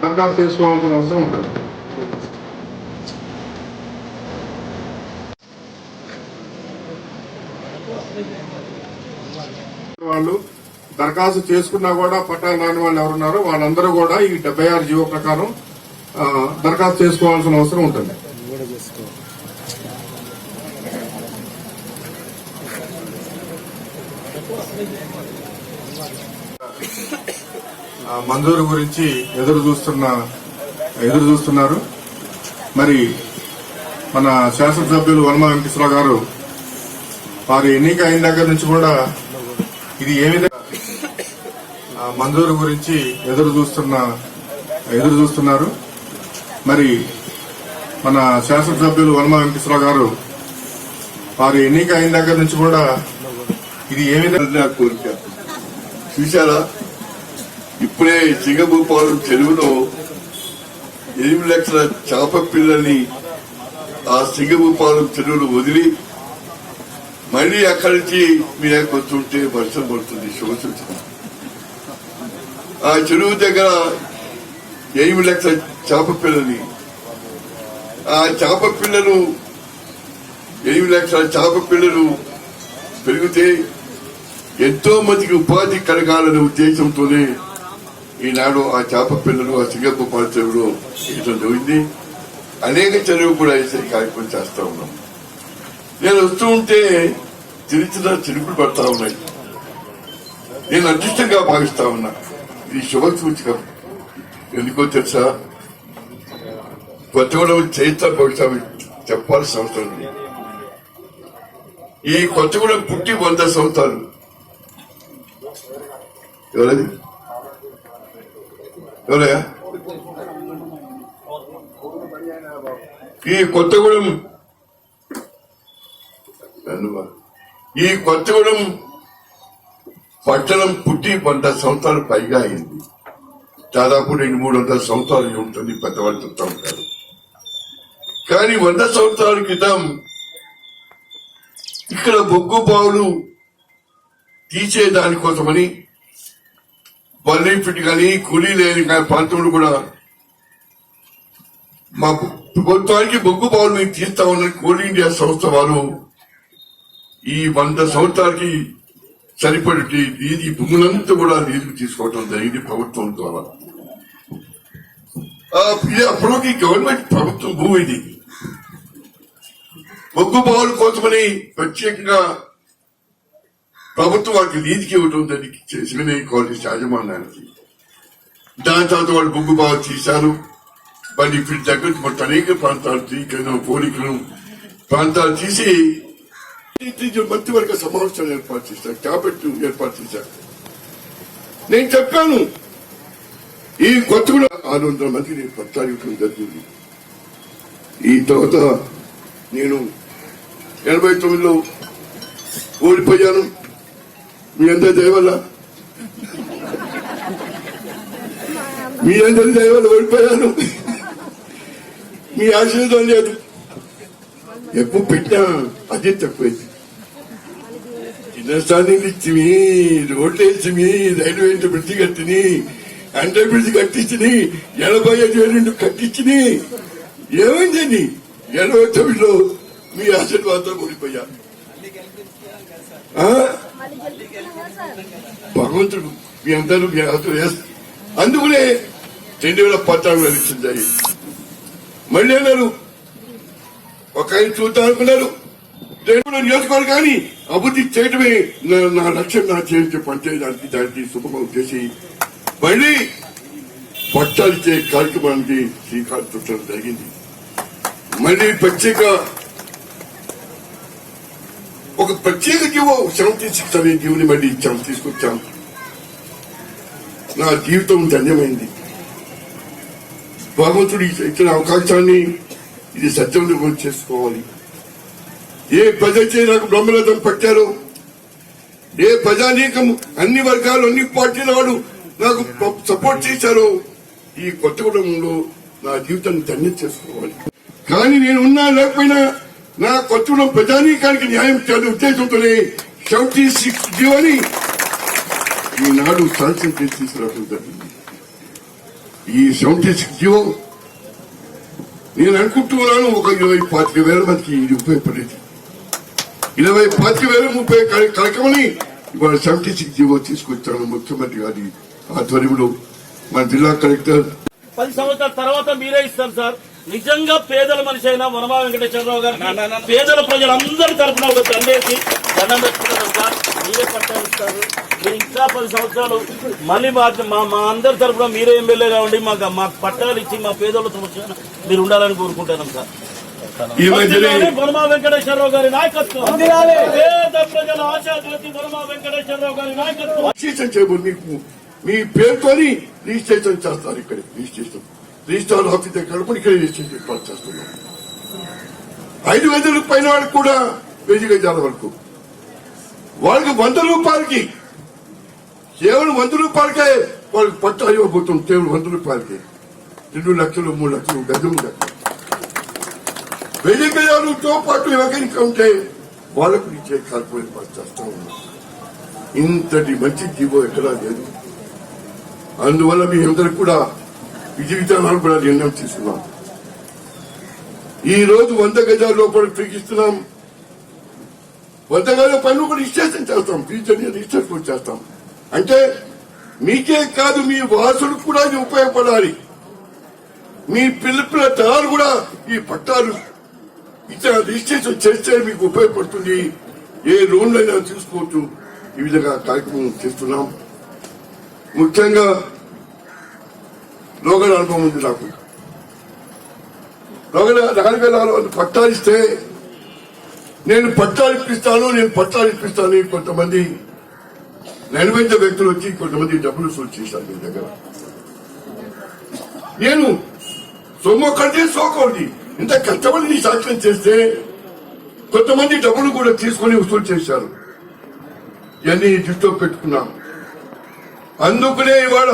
దరఖాస్తు చేసుకోవాల్సిన అవసరం ఉంటుంది వాళ్ళు దరఖాస్తు చేసుకున్నా కూడా పట్టాలు రాని వాళ్ళు ఎవరున్నారో వాళ్ళందరూ కూడా ఈ డెబ్బై ఆరు జీవో ప్రకారం దరఖాస్తు చేసుకోవాల్సిన అవసరం ఉంటుంది. ఆ, మంజూరు గురించి ఎదురు చూస్తున్న ఎదురు చూస్తున్నారు. మరి మన శాసనసభ్యులు వనమా వెంకటేశ్వరరావు గారు వారు ఎన్నిక అయిన దగ్గర నుంచి కూడా ఇది ఏ విధంగా మంజూరు గురించి ఎదురు చూస్తున్న ఎదురు చూస్తున్నారు. మరి మన శాసనసభ్యులు వనమా వెంకటేశ్వరరావు గారు వారు ఎన్నిక అయిన దగ్గర నుంచి కూడా ఇది ఏ విధంగా కోరిక. చూసారా ఇప్పుడే సింగభూపాలం చెరువులో ఎనిమిది లక్షల చేప పిల్లల్ని ఆ సింగభూపాలం చెరువులో వదిలి మళ్ళీ అక్కడి నుంచి మీదకి వస్తుంటే వర్షం పడుతుంది శుభసూచన ఆ చెరువు దగ్గర ఎనిమిది లక్షల చేప పిల్లని. ఆ చేప పిల్లలు ఎనిమిది లక్షల చేప పిల్లలు పెరిగితే ఎంతో మందికి ఉపాధి కలగాలనే ఉద్దేశంతోనే ఈనాడు ఆ చేప పిల్లలు ఆ సింగపూర్ చెరువులో వేయడం జరిగింది. అనేక చెరువు కూడా వేసే కార్యక్రమం చేస్తా ఉన్నాం. నేను వస్తూ ఉంటే చిన్న చిరుకులు పడతా ఉన్నాయి. నేను అదృష్టంగా భావిస్తా ఉన్నా. ఇది శుభ సూచకం ఎందుకో తెలుసా? కొత్తగూడెం చరిత్ర భవిష్యత్తు చెప్పాల్సిన అవసరం ఈ కొత్తగూడెం పుట్టి వంద సంవత్సరాలు. ఎవరది? ఎవరయ్యా ఈ కొత్తగూడెం ఈ కొత్తగూడెం పట్టణం పుట్టి వంద సంవత్సరాలు పైగా అయింది. దాదాపు రెండు మూడు వందల సంవత్సరాలు ఉంటుంది పెద్దవాళ్ళు చెప్తా ఉంటారు. కానీ వంద సంవత్సరాల క్రితం ఇక్కడ బొగ్గు బావులు తీసే దానికోసమని బల్లిఫిట్ కానీ కూలీ లేని కానీ ప్రాంతంలో కూడా మా ప్రభుత్వానికి బొగ్గు బావులు మేము తీస్తా ఉన్న. కోల్ ఇండియా సంస్థ వారు ఈ వంద సంవత్సరాలకి సరిపడి ఈ భూములంతా కూడా నీరు తీసుకోవడం జరిగింది ప్రభుత్వం ద్వారా. అప్పుడు ఇది అప్పటికి గవర్నమెంట్ ప్రభుత్వం భూమి ఇది. బొగ్గు బావుల కోసమని ప్రత్యేకంగా ప్రభుత్వం వాళ్ళకి లీజుకి ఇవ్వటం దానికి చేసిన కాలేజ్ యాజమాన్యానికి. దాని తర్వాత వాళ్ళు బొగ్గు బాగా తీశారు మరి ఇప్పుడు దగ్గర మొత్తం అనేక ప్రాంతాలు తీకను పోలికలు ప్రాంతాలు తీసి మంత్రివర్గ సమావేశాలు ఏర్పాటు చేశారు. క్యాబినెట్ ఏర్పాటు చేశారు. నేను చెప్పాను. ఈ కొత్తగూడ ఆరు వందల మందికి నేను పత్రాలు ఇవ్వడం జరిగింది. ఈ తర్వాత నేను ఎనభై తొమ్మిదిలో ఓడిపోయాను. మీ అందరి దయవల్ల? మీ అందరి దయవల్ల ఓడిపోయాను. మీ ఆశీర్వాదం లేదు. ఎప్పుడు పెట్టినా అదే తక్కువైంది. చిన్నస్థానం ఇచ్చిమి రోడ్లు వేసిమి రైల్వే బ్రిడ్జి కట్టిని అండర్ బ్రిడ్జి కట్టించిని ఎనభై ఐదు వేలు రెండు కట్టించిని ఏమైందండి? ఎనభై తొమ్మిదిలో మీ ఆశీర్వాదం ఓడిపోయా. భగవంతుడు మీ అందరూ మీ అందరూ వేస్తారు అందుకునే రెండు వేల పద్నాలుగులో ఇచ్చింది మళ్ళీ అన్నారు ఒక ఆయన చూద్దాం అనుకున్నారు దేవుడు నియోజకవర్గం కానీ అభివృద్ధి చేయటమే నా- లక్ష్యం నా చేయించే పనిచేయడానికి దానికి శుభమం చేసి మళ్ళీ పట్టాలు ఇచ్చే కార్యక్రమానికి శ్రీకారం చుట్టడం జరిగింది. మళ్ళీ ప్రత్యేక ఒక ప్రత్యేక జీవో సెవెంటీ సిక్స్ అనే జీవుని మళ్ళీ ఇచ్చాం తీసుకొచ్చాం నా జీవితం ధన్యమైంది. భగవంతుడు ఇచ్చిన అవకాశాన్ని ఇది సత్యంలో గురించి చేసుకోవాలి. ఏ ప్రజైతే నాకు బ్రహ్మరథం పట్టారో ఏ ప్రజానీకం అన్ని వర్గాలు అన్ని పార్టీల వాళ్ళు నాకు సపోర్ట్ చేశారో ఈ కొత్తగూడెంలో నా జీవితాన్ని ధన్యం చేసుకోవాలి. కానీ నేను ఉన్నా లేకపోయినా నా కొత్తగూడెం ప్రజానీకానికి న్యాయం చేయాలి ఉద్దేశంతోనే సెవెంటీ సిక్స్ జీవని ఈనాడు శాంక్షన్ చేసి తీసుకురావడం జరిగింది. ఈ సెవెంటీ సిక్స్ జీవో నేను అనుకుంటున్నాను ఒక ఇరవై పాతిక వేల మందికి ఇది ఉపయోగపడేది. ఇరవై పాతిక వేల ముప్పై కార్యక్రమని ఇవాళ సెవెంటీ సిక్స్ జీవో తీసుకొచ్చాను ముఖ్యమంత్రి గారి ఆధ్వర్యంలో. మన జిల్లా కలెక్టర్ పది సంవత్సరాల తర్వాత మీరే ఇస్తారు సార్. నిజంగా పేదల మనిషి అయిన వనమా వెంకటేశ్వరరావు గారు పేదల ప్రజలందరి తరఫున ఒక దండేసి దండం పెట్టుకున్నారు సార్ మీరే పట్టాలు ఇస్తారు. మీరు ఇంకా పది సంవత్సరాలు మళ్ళీ మా మా మా అందరి తరఫున మీరే ఎమ్మెల్యేగా ఉండి మాకు మాకు పట్టాలు ఇచ్చి మా పేదల సమస్య మీరు ఉండాలని కోరుకుంటున్నాం సార్. వనమా వెంకటేశ్వరరావు గారి నాయకత్వం. పేద ప్రజల ఆశాజ్యోతి వనమా వెంకటేశ్వరరావు గారి నాయకత్వం. మీ పేరుతోని రిజిస్ట్రేషన్ చేస్తారు ఇక్కడ. రిజిస్ట్రేషన్. రిజిస్టర్ ఆఫీస్ దగ్గర కూడా ఇక్కడ రిజిస్ట్రేషన్ ఏర్పాటు చేస్తున్నాం. ఐదు వందల పైన వాళ్ళకి కూడా వెయ్యి గజాల వరకు. వాళ్ళకి వంద రూపాయలకి కేవలం వంద రూపాయలకే వాళ్ళకి పట్టు ఇవ్వబోతుంది కేవలం వంద రూపాయలకి. రెండు లక్షలు మూడు లక్షలు గజం లక్షలు. వెయ్యి గజాలతో పాటు ఎవరికైనా ఉంటే వాళ్ళకు ఇచ్చే కార్పు ఏర్పాటు చేస్తా ఉన్నాం. ఇంతటి మంచి జీవో ఎక్కడా లేదు. అందువల్ల మీ అందరికి కూడా విధి విధానాలు కూడా నిర్ణయం తీసుకున్నాం. ఈ రోజు వంద గజాల లోపల పిగిస్తున్నాం వంద గజాల పనులు కూడా రిజిస్ట్రేషన్ చేస్తాం. ఫ్యూచర్ రిజిస్ట్రేషన్ కూడా చేస్తాం. అంటే మీకే కాదు మీ వాసులకు కూడా అది ఉపయోగపడాలి. మీ పిల్లపిల్ల తరాలు కూడా ఈ పట్టాలు ఇతర రిజిస్ట్రేషన్ చేస్తే మీకు ఉపయోగపడుతుంది. ఏ లోన్లు అయినా తీసుకోవచ్చు. ఈ విధంగా కార్యక్రమం చేస్తున్నాం. ముఖ్యంగా రోగల అనుభవం ఉంది నాకు. రోగల రకరకాల పట్టాలు ఇస్తే నేను పట్టాలు ఇప్పిస్తాను నేను పట్టాలు ఇప్పిస్తాను కొంతమంది నిర్వహించే వ్యక్తులు వచ్చి కొంతమంది డబ్బులు వసూలు మీ దగ్గర. నేను సొమ్ము కంటే సోకూడదు. ఇంత కష్టపడి నీ సాక్ష్యం చేస్తే కొంతమంది డబ్బులు కూడా తీసుకొని వసూలు చేశారు. ఇవన్నీ దృష్టిలో పెట్టుకున్నాం అందుకునే ఇవాళ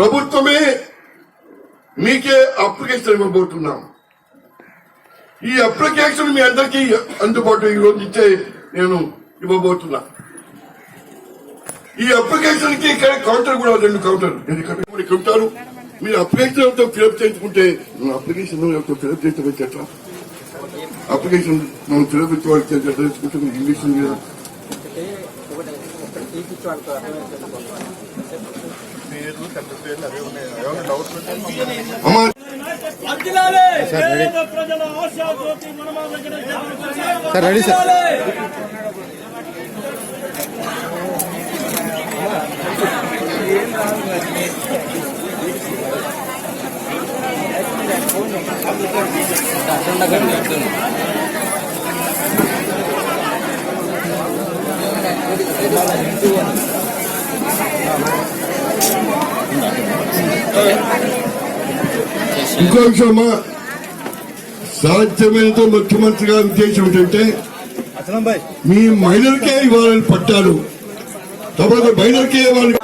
ప్రభుత్వమే మీకే అప్లికేషన్ ఇవ్వబోతున్నాం ఈ అప్లికేషన్ మీ అందరికీ అందుబాటు ఈ రోజు ఇచ్చే నేను ఇవ్వబోతున్నా ఈ అప్లికేషన్కి ఇక్కడ కౌంటర్ కూడా రెండు కౌంటర్ ఇక్కడ ఉంటారు మీరు అప్లికేషన్ ఎవరితో ఫిలప్ చేసుకుంటే అప్లికేషన్ ఎవరితో ఫిలప్ చేస్తే ఎట్లా అప్లికేషన్ మనం ఫిలప్ ఇచ్చేవాళ్ళకి ఇంగ్లీష్ మీద అమ్మా. వర్ధిల్లాలి! పేద ప్రజల ఆశాజ్యోతి వనమా వెంకటేశ్వరరావు గారి రెడీ సార్ ఇంకో విషయం సాధ్యమైనంత ముఖ్యమంత్రి గారి ఉద్దేశం ఏంటంటే మీ మహిళలకే ఇవ్వాలని పట్టాలు తప్పదు మహిళలకే ఇవ్వాలి.